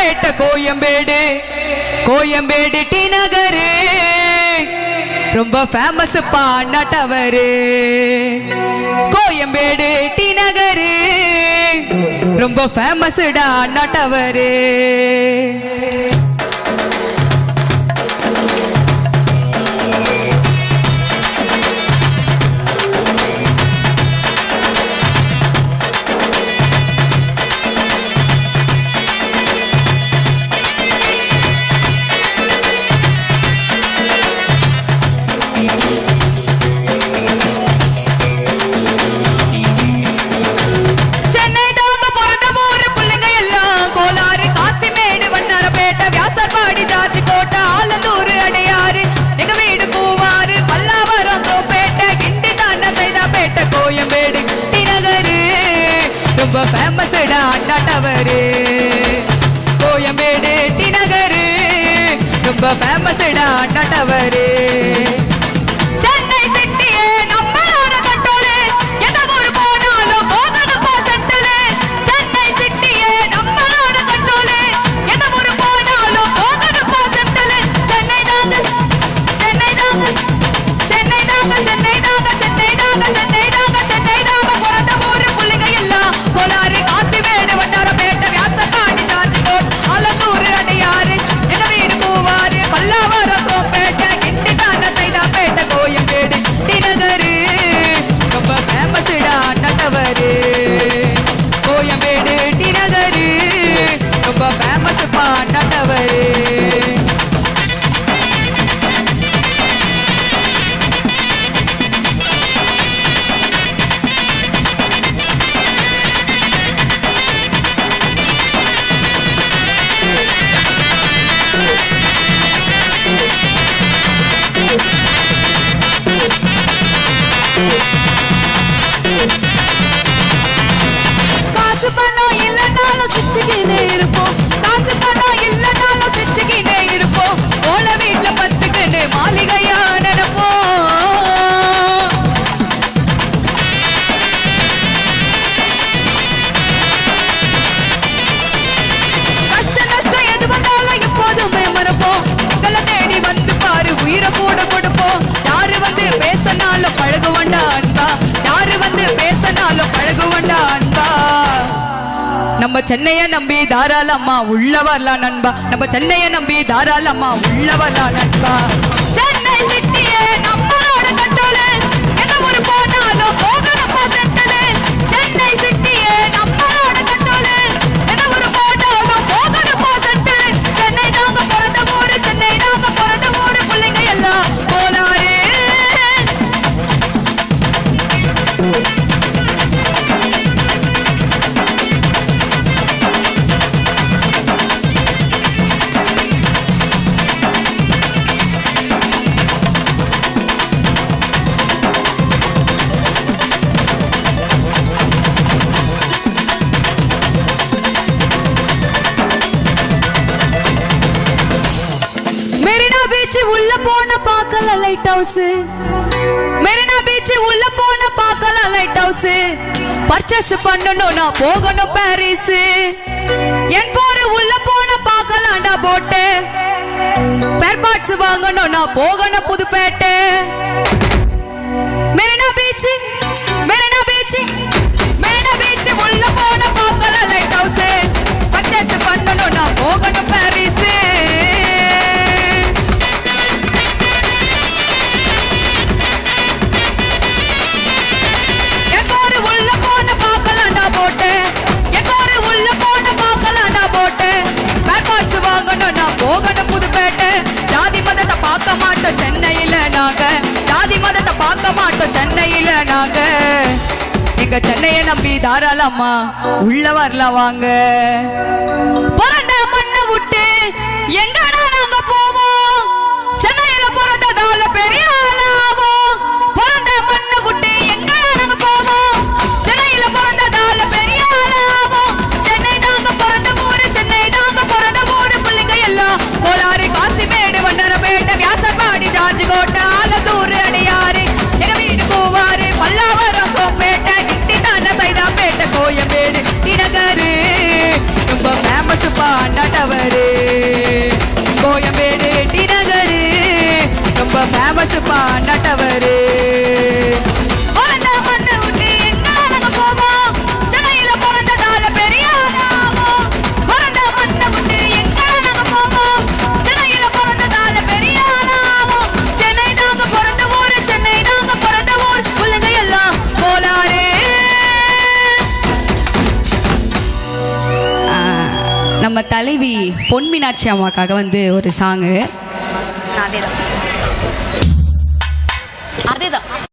பேட்டை Koyambedu Koyambedu T Nagar. ரொம்ப famous பாண்டா tower Koyambedu T Nagar. ரொம்ப ஃபேமஸ்டா அண்ணா டவரு ரொம்ப ஃபேமஸ்டா அண்ணா டவரு கோயம்பேடு டி நகரு. ரொம்ப ஃபேமஸ்டா அண்ணா டவரு பேசிக்கிட்டே இருப்போம். நம்ம சென்னைய நம்பி தாராளமா உள்ள வரலாம் நண்பா. நம்ம சென்னைய நம்பி தாராளமா உள்ள வரலாம் நண்பா. Chennai light house Marina beach உள்ள போன பார்க்கலாம் லைட் ஹவுஸ் பர்ச்சேஸ் பண்ணணும் நான் போகணும் பாரிஸ் என் போரு உள்ள போன பார்க்கலாம்டா போட்டு பெர்பாட்ஸ் வாங்கணும் நான் போகணும் புதுப்பேட்டை. மெரினா பீச் மாட்டோம் சென்னையில நாங்க. ஜாதி மதத்தை பார்க்க மாட்டோம் சென்னையில நாங்க. எங்க சென்னையை நம்பி தாராளமா உள்ள வரலாம் வாங்க. நம்ம தலைவி பொன் மீனாட்சி அம்மாக்காக வந்து ஒரு சாங்கு அதேதான். அதேதான்.